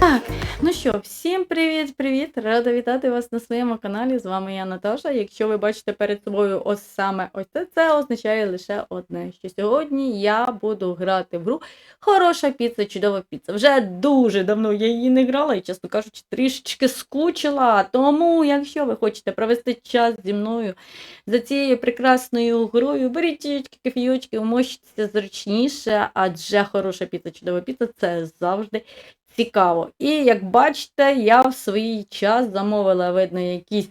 Так, ну що, всім привіт-привіт! Рада вітати вас на своєму каналі. З вами я Наташа. Якщо ви бачите перед собою ось саме ось це, це означає лише одне: що сьогодні я буду грати в гру Хороша піца, чудова піца. Вже дуже давно я її не грала і, чесно кажучи, трішечки скучила. Тому, якщо ви хочете провести час зі мною за цією прекрасною грою, беріть кофійочки, умощуйтеся зручніше, адже хороша піца, чудова піца це завжди цікаво. І як бачите, я в свій час замовила, видно, якісь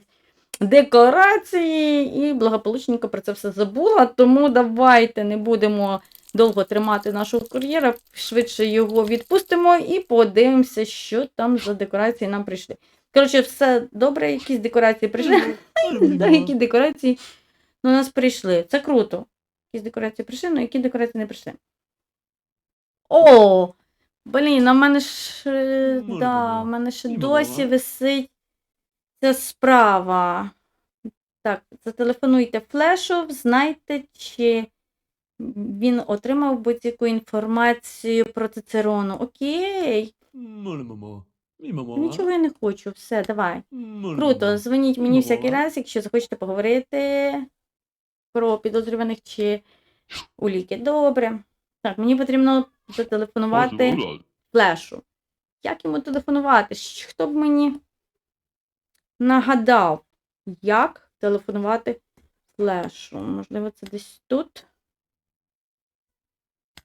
декорації і благополучненько про це все забула. Тому давайте не будемо довго тримати нашого кур'єра, швидше його відпустимо і подивимося, що там за декорації нам прийшли. Коротше, все добре, якісь декорації прийшли. Які декорації до нас прийшли. Це круто. Якісь декорації прийшли, але які декорації не прийшли. О! Блін, а в мене ж, е, Ну, да, ну, в мене ще ну, досі ну. висить ця справа. Так, зателефонуйте флешу, знайте, чи він отримав будь-яку інформацію про Цицерону. Окей, мамо. Мамо. нічого я не хочу, все, давай. Моля, Круто, мамо. дзвоніть мені Ну, всякий раз, якщо захочете поговорити про підозрюваних чи уліки. Добре. Так, мені потрібно зателефонувати флешу. Як йому телефонувати? Хто б мені нагадав, як телефонувати флешу? Можливо, це десь тут?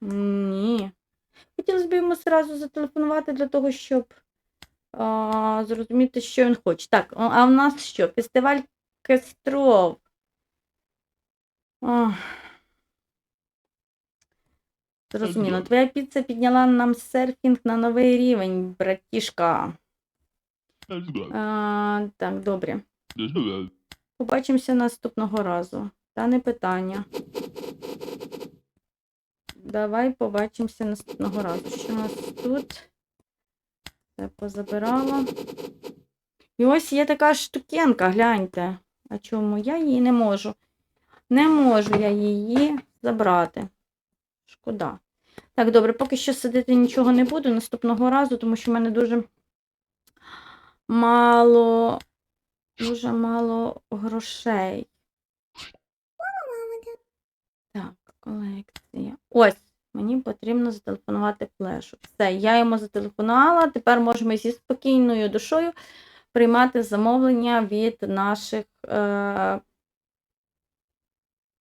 Ні. Хотілося б йому зразу зателефонувати для того, щоб а, зрозуміти, що він хоче. Так, а в нас що? Фестиваль Кестров. Ох. Зрозуміло. Твоя піца підняла нам серфінг на новий рівень, братішка. А, так, добре. Побачимося наступного разу. Та не питання. Давай побачимося наступного разу. Що у нас тут? Це позабирала. І ось є така штукенка, гляньте. А чому я її не можу? Не можу я її забрати. Шкода. Так, добре, поки що сидити нічого не буду наступного разу, тому що в мене дуже мало, дуже мало грошей. Так, колекція. Ось, мені потрібно зателефонувати флешу. Все, я йому зателефонувала. Тепер можемо зі спокійною душою приймати замовлення від наших е-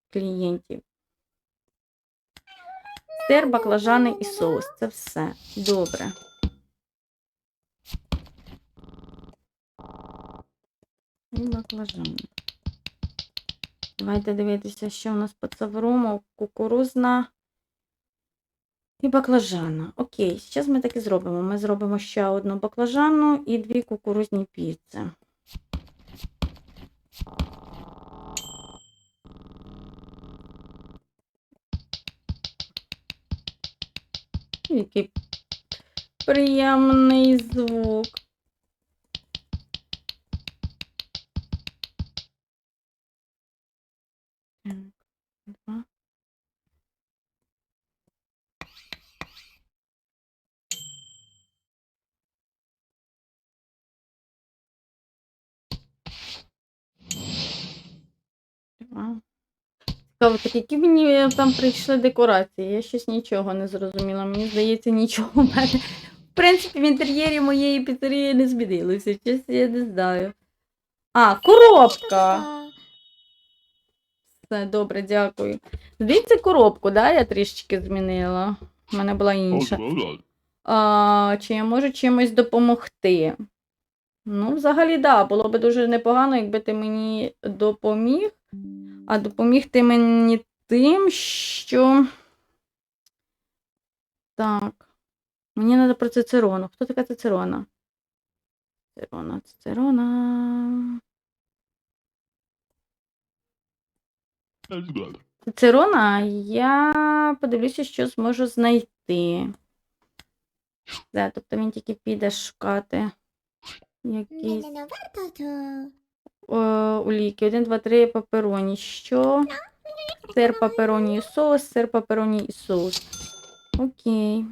клієнтів. Сир, баклажани і соус. Це все. Добре. І баклажани. Давайте дивитися, що у нас по цаврому. Кукурузна і баклажана. Окей, зараз ми так і зробимо. Ми зробимо ще одну баклажану і дві кукурузні піци. Який приємний звук. Так які мені там прийшли декорації? Я щось нічого не зрозуміла. Мені здається, нічого в мене. В принципі, в інтер'єрі моєї піцерії не змінилося. Щось я не знаю. А, коробка! Все, добре, дякую. Здається, коробку, да, я трішечки змінила. У мене була інша. А, чи я можу чимось допомогти? Ну, взагалі, да, було б дуже непогано, якби ти мені допоміг. А допоміг ти мені тим, що. Так. Мені треба про Цицерону. Хто така Цицерона? Цицерона, Цицерона. Цицерона, я подивлюся, що зможу знайти. Да, тобто він тільки піде шукати якісь у ліки. 1, 2, 3 папероні. Що? Сир папероні і соус, сир папероні і соус. Окей.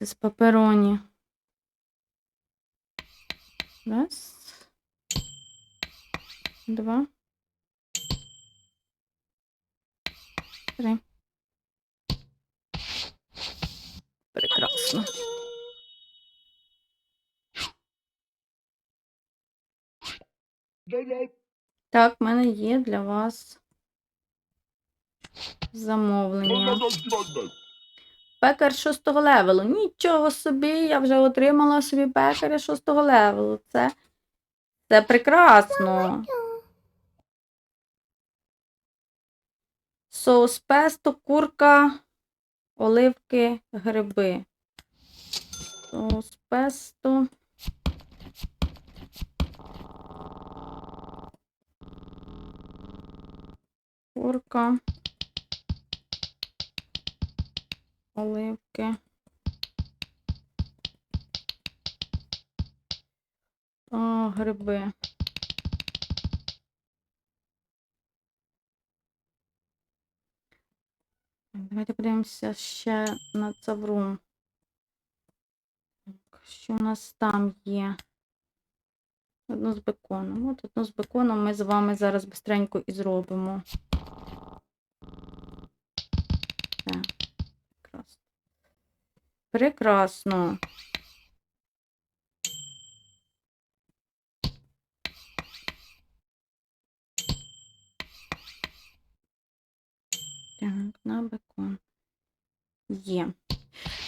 З папероні. Раз. Два. Три. Прекрасно. Так, в мене є для вас замовлення. Пекар шостого левелу. Нічого собі, я вже отримала собі пекаря шостого левелу. Це, це прекрасно. Соус песто, курка, оливки, гриби. Соус песто. Курка. Оливки. О, гриби. Давайте подивимося ще на цавру. Що у нас там є? Одну з беконом. От одну з беконом ми з вами зараз бистренько і зробимо. Так. Прекрасно. Прекрасно. Так, на бекон. Є.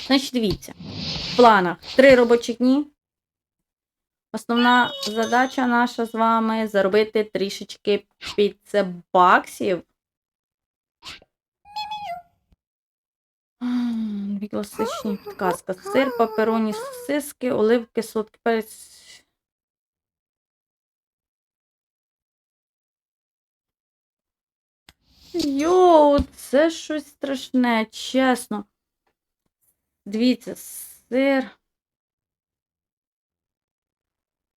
Значить, дивіться. В планах три робочі дні. Основна задача наша з вами заробити трішечки баксів. М, Дві класичні підказка. Сир, папероні, сосиски, оливки, солодкий перець. Йоу, це щось страшне, чесно. Дивіться, сир.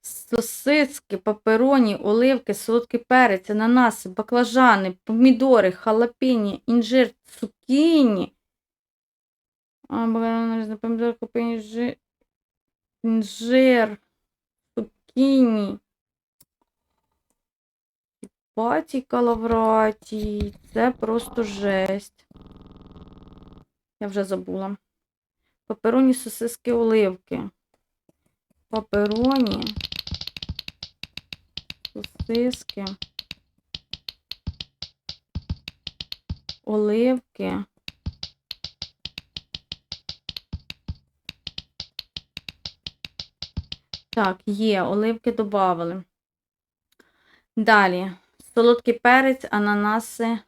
Сосиски, папероні, оливки, солодкий перець, ананаси, баклажани, помідори, халапені, інжир, цукіні. А, баклажани, помідор, інжир, інжир, цукіні. Паті калавраті. Це просто жесть. Я вже забула. Папероні, сосиски, оливки. Папероні. Сосиски. Оливки. Так, є, оливки додавали. Далі. Солодкий перець, ананаси,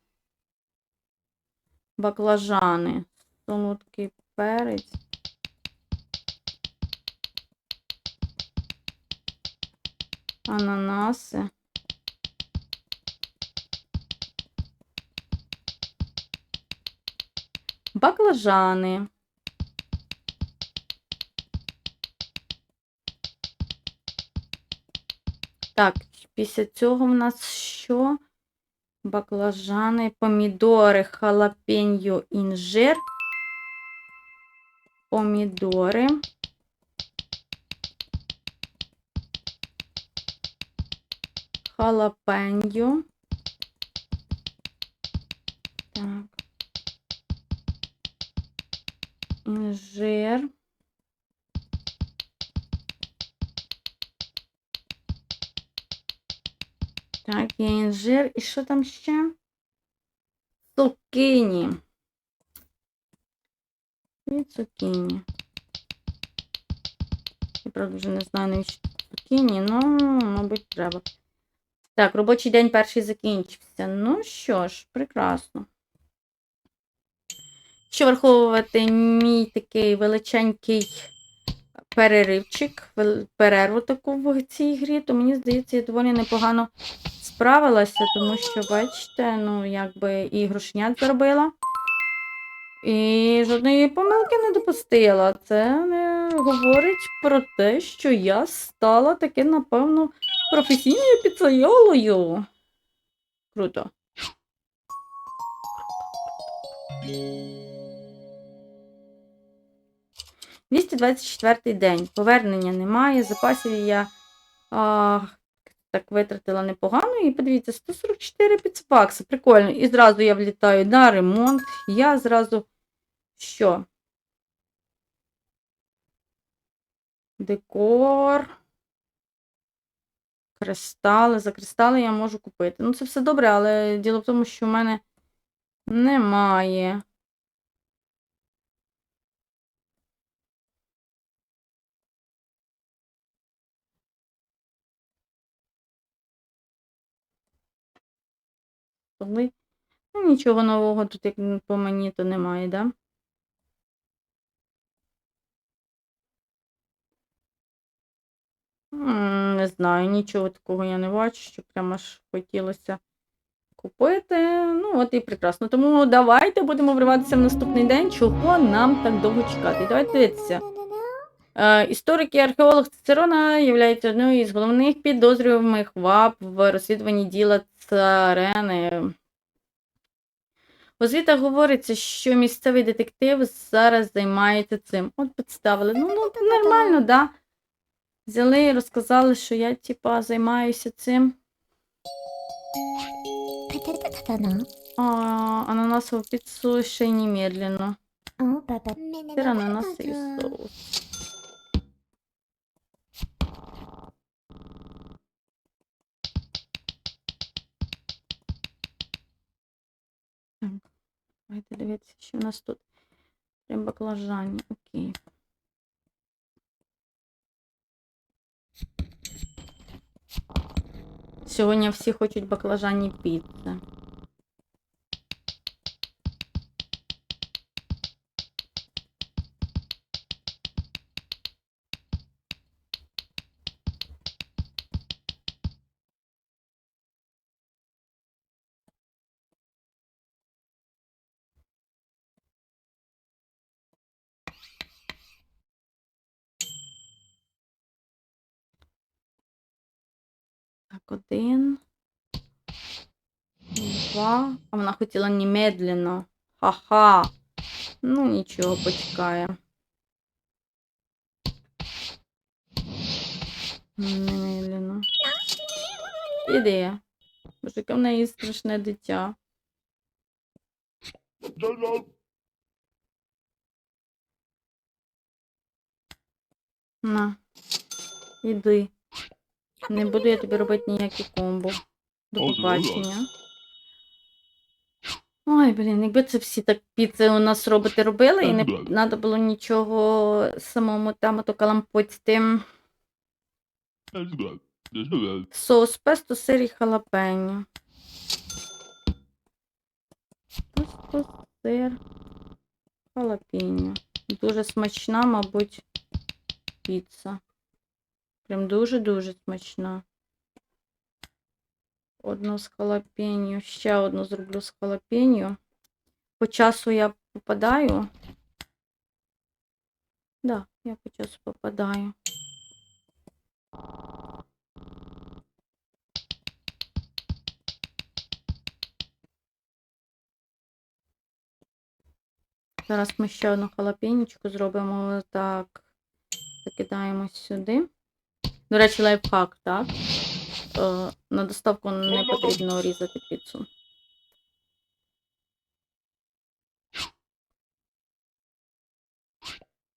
баклажани. Солодкий перець. Ананаси. Баклажани. Так, після цього в нас що? Баклажани, помідори, халапеньо, інжир. Помідори. Халапеньо. Так. Інжир. Так, є інжир. І що там ще? Цукіні. І цукіні. Я, правда, вже не знаю, навіщо цукіні, ну, мабуть, треба. Так, робочий день перший закінчився. Ну що ж, прекрасно. Що враховувати мій такий величенький переривчик, перерву таку в цій грі, то мені здається, я доволі непогано справилася, тому що, бачите, ну, якби і грошенят заробила. І жодної помилки не допустила. Це не говорить про те, що я стала таки, напевно, професійною піцайолою. Круто. 224 день. Повернення немає. Запасів я а, так витратила непогано. І подивіться, 144 піцбакси. Прикольно. І зразу я влітаю на ремонт. Я зразу що? Декор. Кристали. За кристали я можу купити. Ну, це все добре, але діло в тому, що в мене немає. Столи. Ну, нічого нового тут, як по мені, то немає, да? Не знаю, нічого такого я не бачу, що прямо аж хотілося купити. Ну, от і прекрасно. Тому давайте будемо вриватися в наступний день, чого нам так довго чекати. Давайте дивитися. Е, Історик і археолог Цицерона є одною із головних підозрюваних ВАП в розслідуванні діла Сарени. У звітах говориться, що місцевий детектив зараз займається цим. От підставили. Ну, ну нормально, так. Да? Взяли і розказали, що я, типа, займаюся цим. А, ананасову піцу ще й немедленно. Тир, ананаси і соус. давайте дивитися, що у нас тут. Прям баклажані, окей. Сьогодні всі хочуть баклажані піци. Один. Два. А вона хотіла немедленно. Ха-ха. Ну, нічого, почекає. Немедленно. Іди. Боже, яке в неї страшне дитя. На. Іди. Не буду я тобі робити ніякі комбо. До побачення. Ой, блін, якби це всі так піци у нас робити робили, і не треба було нічого самому там ото. Джо-джо. Соус песто, сир і халапеньо. Песто, сир, халапеньо. Дуже смачна, мабуть, піца. Прям дуже-дуже смачна. Одну з халапеньо, ще одну зроблю з халапеньо. По часу я попадаю. Да, я по часу попадаю. Зараз ми ще одну халапенечку зробимо так. Закидаємо сюди. До речі, лайфхак, так? Е, на доставку не потрібно різати піцу.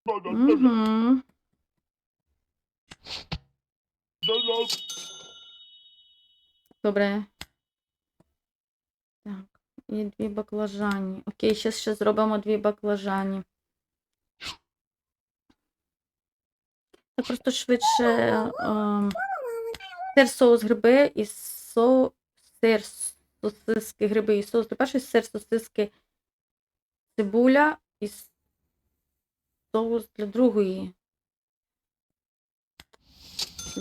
Угу. Добре. Так, і дві баклажані. Окей, зараз ще зробимо дві баклажані. Це просто швидше ем, сир, соус, гриби і со... сир, сосиски, гриби і соус. Для першої сир, сосиски, цибуля і соус для другої.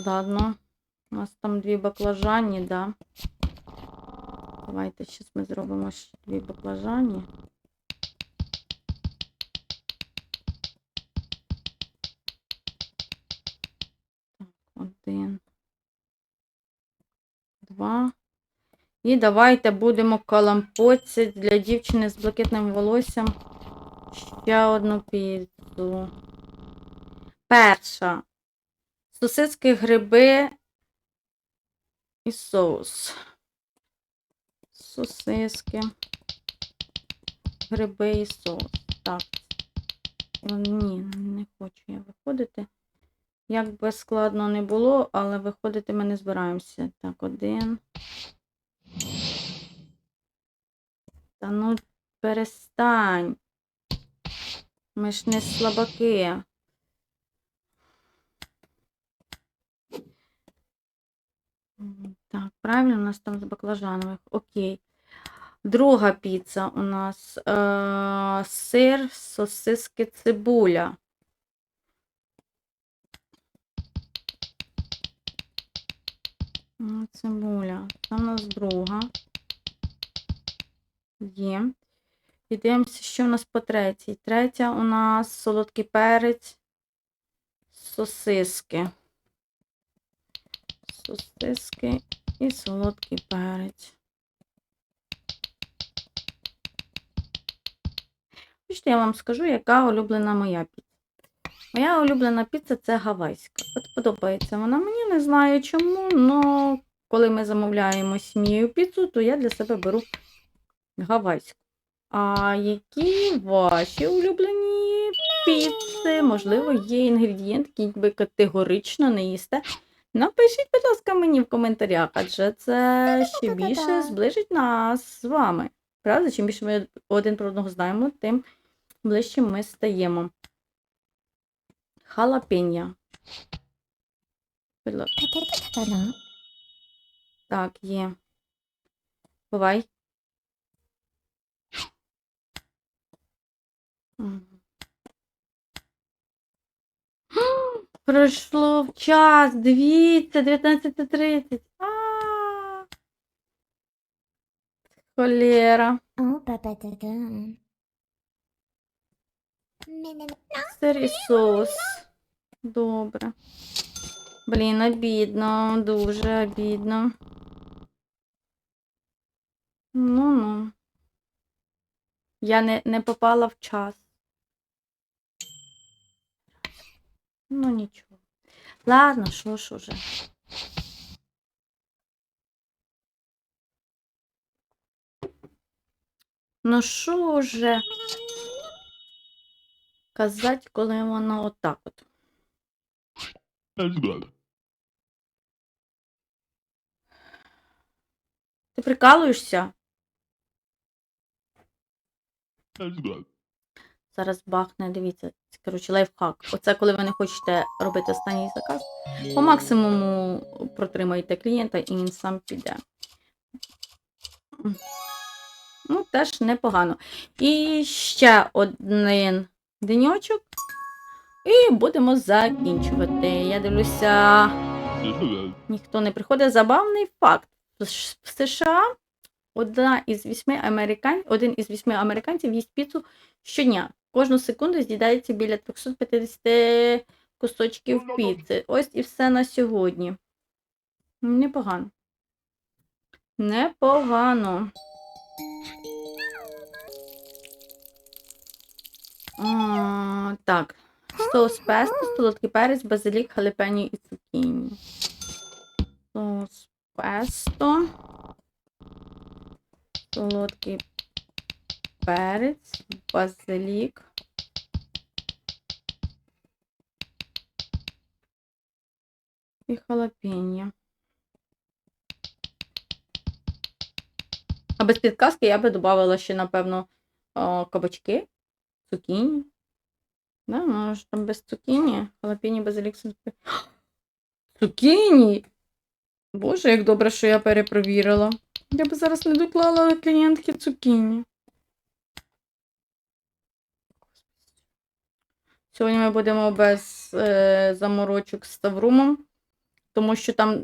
Ладно. У нас там дві баклажані, да. Давайте зараз ми зробимо ще дві баклажані. Один. Два. І давайте будемо калампоці для дівчини з блакитним волоссям. Ще одну піцу. Перша. Сосиски, гриби і соус. Сосиски, гриби і соус. Так. Ні, не хочу я виходити. Як би складно не було, але виходити ми не збираємося. Так, один. Та ну перестань. Ми ж не слабаки. Так, правильно, у нас там з баклажанових. Окей. Друга піца у нас е- сир, сосиски, цибуля. Цибуля. Це у нас друга. Є. І дивимося, що у нас по третій. Третя у нас солодкий перець, сосиски. Сосиски і солодкий перець. Хочете, я вам скажу, яка улюблена моя піца. Моя улюблена піца це гавайська. От подобається вона мені, не знаю чому, але коли ми замовляємо сім'єю піцу, то я для себе беру гавайську. А які ваші улюблені піци? Можливо, є інгредієнт, який ви категорично не їсте. Напишіть, будь ласка, мені в коментарях, адже це ще більше зближить нас з вами. Правда? Чим більше ми один про одного знаємо, тим ближче ми стаємо. халапенья. Так, є. Бувай. Пройшло в час, дивіться, 19.30. А. Холера. Сир соус. Добре. Блін, обідно, дуже обідно. Ну-ну. Я не, не попала в час. Ну нічого. Ладно, що ж уже. Ну що вже казати, коли воно отак от. Ти прикалуєшся? Зараз бахне, дивіться, коротше, лайфхак. Оце коли ви не хочете робити останній заказ. По максимуму протримайте клієнта і він сам піде. Ну, теж непогано. І ще один деньочок. І будемо закінчувати. Я дивлюся, ніхто не приходить. Забавний факт. В США одна із вісьми американ... один із вісьми американців їсть піцу щодня. Кожну секунду з'їдається біля 350 кусочків піци. Ось і все на сьогодні. Непогано. Непогано. А, так. Соус песто, солодкий перець, базилік, халепені і цукіні. Соус песто. Солодкий перець, базилік. І халапеньо. А без підказки я би додавала ще, напевно, кабачки, цукіні. Да, ну, ж там без цукіні, халапені, базилік, солодкий. Цукіні! Боже, як добре, що я перепровірила. Я би зараз не доклала клієнтки цукіні. Сьогодні ми будемо без е, заморочок з Таврумом, тому що там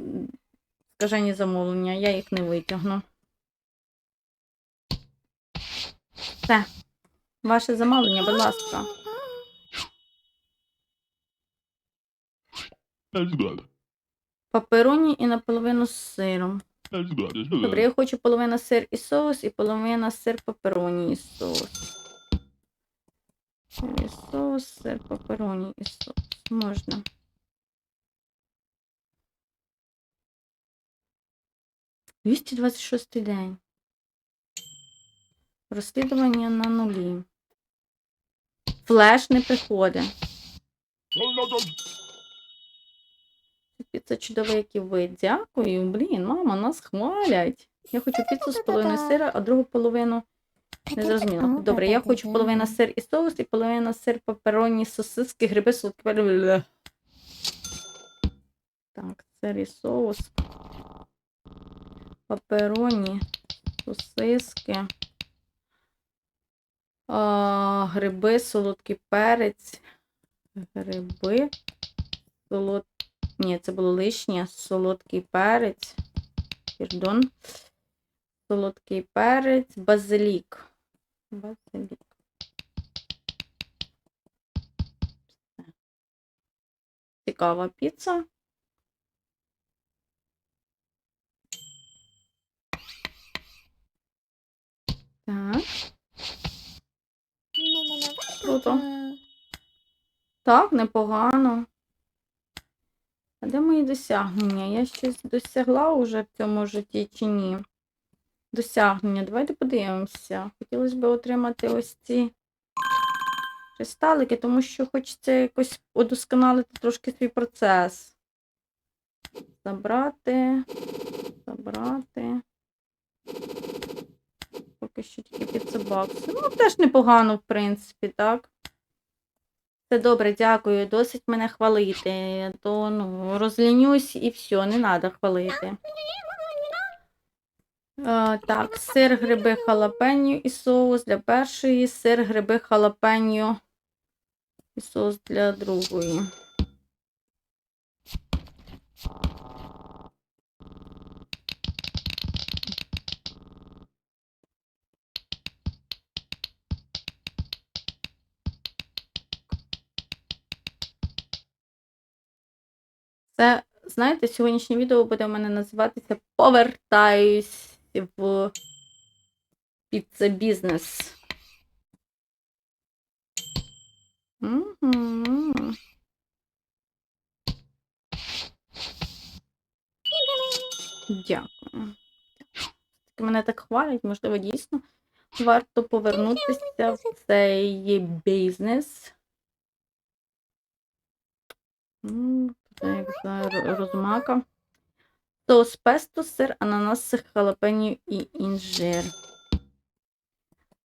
скажені замовлення, я їх не витягну. Все. Ваше замовлення, будь ласка. Папероні і наполовину з сиром. Добре, я хочу половина сир і соус, і половина сир папероні і соус. Сир і соус, сир папероні і соус. Можна. Двісті двадцять шостий день. Розслідування на нулі. Флеш не приходить. Піца вид. Дякую. Блін, мама, нас хвалять. Я хочу піцу з половиною сира, а другу половину не зрозуміла. Добре, я хочу половина сир і соус, і половина сир, папероні, сосиски, гриби, солодкі. Так, сир і соус. Папероні, сосиски. А, гриби, солодкий перець. Гриби. Солод... Ні, це було лишнє. Солодкий перець. Пардон. Солодкий перець, базилік. Базилік. Цікава піца. Так, Круто. так, непогано. А де мої досягнення? Я щось досягла уже в цьому житті чи ні? Досягнення. Давайте подивимося. Хотілося б отримати ось ці кристалики, тому що хочеться якось удосконалити трошки свій процес. Забрати, забрати. Поки що тільки піцебокси. Ну, теж непогано, в принципі, так? Це добре, дякую. Досить мене хвалити. То ну, розлінюсь і все, не треба хвалити. А, так, сир, гриби, халапеньо і соус для першої, сир, гриби, халапеньо і соус для другої. Це, знаєте, сьогоднішнє відео буде у мене називатися Повертаюсь в піцебізнес. Дякую. Мене так хвалять, можливо, дійсно варто повернутися в цей бізнес. Як за розмака. Соус песто, сир, ананас, халапеньо і інжир.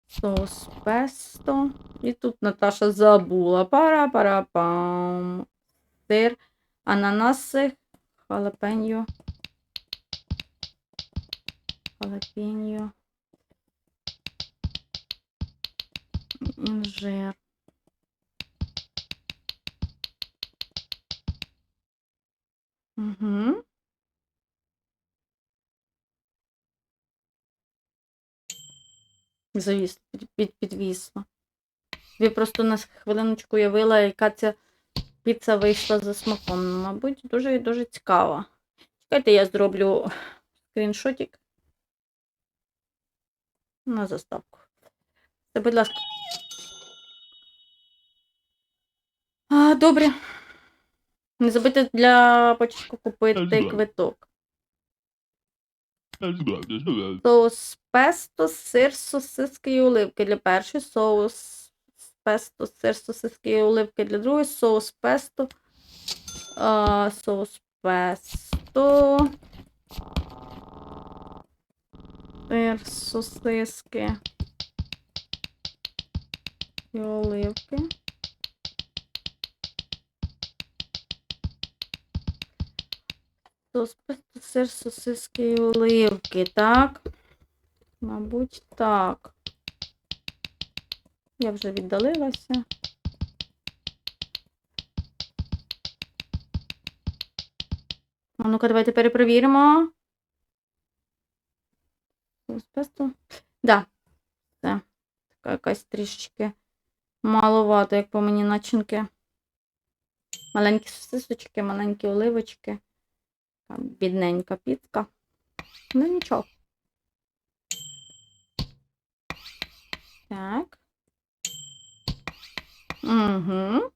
Соус песто. І тут Наташа забула. Пара-пара-пам. Сир, ананаси, халапеньо. Халапеньо. Інжир. Угу. Завіс, під, під, підвісла. Ви просто на хвилиночку уявила, яка ця піца вийшла за смаком. Мабуть, дуже дуже цікаво. Чекайте, я зроблю скріншотик на заставку. Це, будь ласка. А, добре. Не забудьте для початку купити квиток. Соус песто, сир, сосиски і оливки для першої, соус песто, сир, сосиски і оливки для другої, соус песто, а, соус песто, сир, сосиски і оливки. Сир, сосиски і оливки, так? Мабуть, так. Я вже віддалилася. А ну-ка, давайте перепровіримо. Песто. Да. Це така якась трішечки маловато, як по мені начинки. Маленькі сосисочки, маленькі оливочки. Така бідненька піцка. Ну нічого. Так. Угу.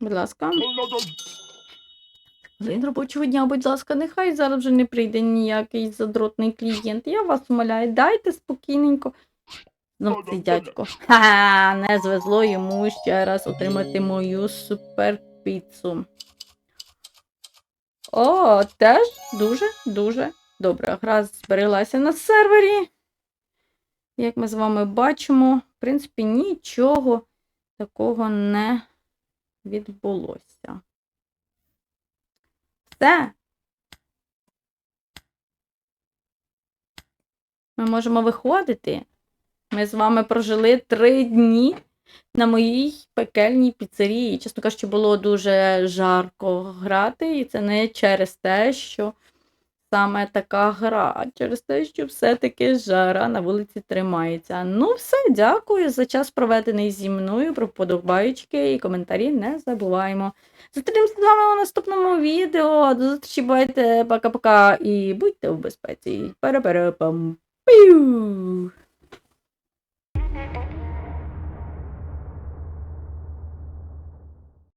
Будь ласка. День робочого дня, будь ласка, нехай зараз вже не прийде ніякий задротний клієнт. Я вас умоляю, дайте спокійненько. Знов цей дядько. Ха, не звезло йому ще раз отримати мою суперпіцу. О, теж дуже, дуже добре. Гра збереглася на сервері. Як ми з вами бачимо, в принципі, нічого такого не відбулося. Все. Ми можемо виходити. Ми з вами прожили три дні на моїй пекельній піцерії. Чесно кажучи, було дуже жарко грати, і це не через те, що саме така гра, а через те, що все-таки жара на вулиці тримається. Ну, все, дякую за час, проведений зі мною. Про вподобаєчки і коментарі не забуваємо. Зустрінемося з вами у наступному відео. До зустрічі, бувайте, пока-пока і будьте в безпеці. Пара-пара-пам. Піу!